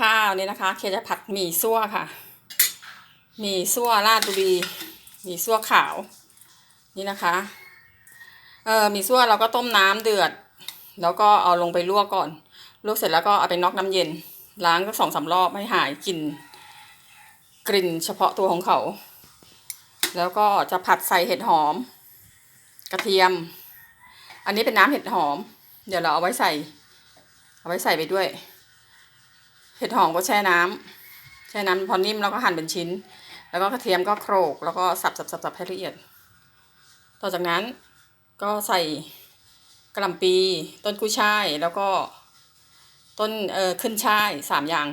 ข้าวนี่นะคะ เคจะผัดหมี่ซั่วค่ะ หมี่ซั่วราดบุรี หมี่ซั่วขาว นี่นะคะ เออหมี่ซั่วเราก็ต้มน้ำเดือด แล้วก็เอาลงไปลวกก่อน ลวกเสร็จแล้วก็เอาไปน็อกน้ำเย็น ล้างก็สองสามรอบให้หายกลิ่น กลิ่นเฉพาะตัวของเขา แล้วก็จะผัดใส่เห็ดหอม กระเทียม อันนี้เป็นน้ำเห็ดหอม เดี๋ยวเราเอาไว้ใส่ เอาไว้ใส่ไปด้วย ห็ดหอมก็แช่น้ำแช่น้ำพอนิ่มแล้วก็หั่นเป็นชิ้น แล้วก็กระเทียมก็โขลกแล้วก็สับสับสับสับให้ละเอียด ต่อจากนั้นก็ใส่กระหล่ำปี ต้นกุ้ยช่ายแล้วก็ต้นเอ่อขึ้นช่ายสามอย่าง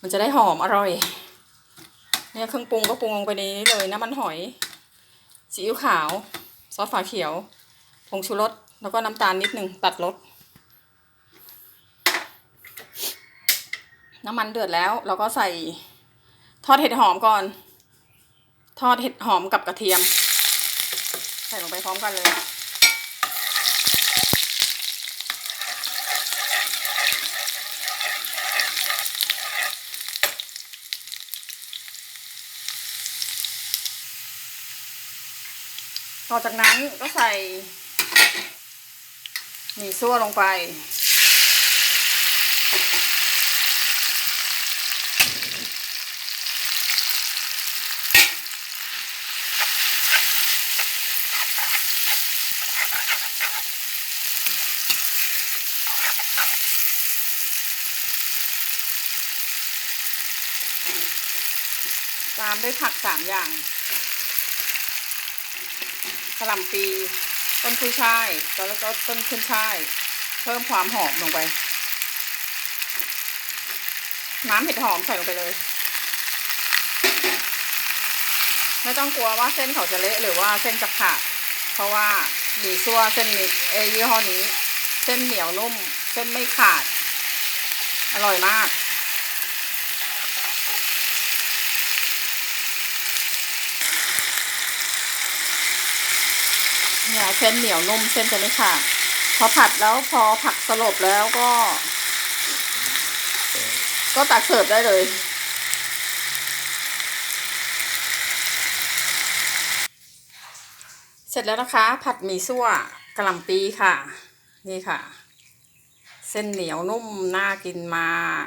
มันจะได้หอมอร่อยเนี่ยเครื่องปรุงก็ปรุงลงไปในนี้เลยน้ำมันหอยซีอิ๊วขาว ซอสฝาเขียวผงชูรสแล้วก็น้ำตาลนิดหนึ่งตัดรส น้ำมันเดือดแล้ว เราก็ใส่ทอดเห็ดหอมก่อน ทอดเห็ดหอมกับกระเทียม ใส่ลงไปพร้อมกันเลย ต่อจากนั้นก็ใส่หมี่ซั่วลงไป ตามด้วยผักสามอย่างกระหล่ำปี ต้นกุ้ยช่ายแล้วก็ต้นขึ้นช่าย เพิ่มความหอมลงไป น้ำเห็ดหอมใส่ลงไปเลย ไม่ต้องกลัวว่าเส้นเขาจะเละหรือว่าเส้นจะขาด เพราะว่าหมีซัวเส้นนี้เอยยี่ห้อนี้ เส้นเหนียวนุ่ม เส้นไม่ขาด อร่อยมาก เนี่ยเส้นเหนียวนุ่มเส้นจะไม่ขาดพอผัดแล้วพอผักสลบแล้วก็ ก็ตักเสิร์ฟได้เลย เสร็จแล้วนะคะ ผัดหมี่ซั่วกะหล่ำปีค่ะ นี่ค่ะ เส้นเหนียวนุ่มน่ากินมาก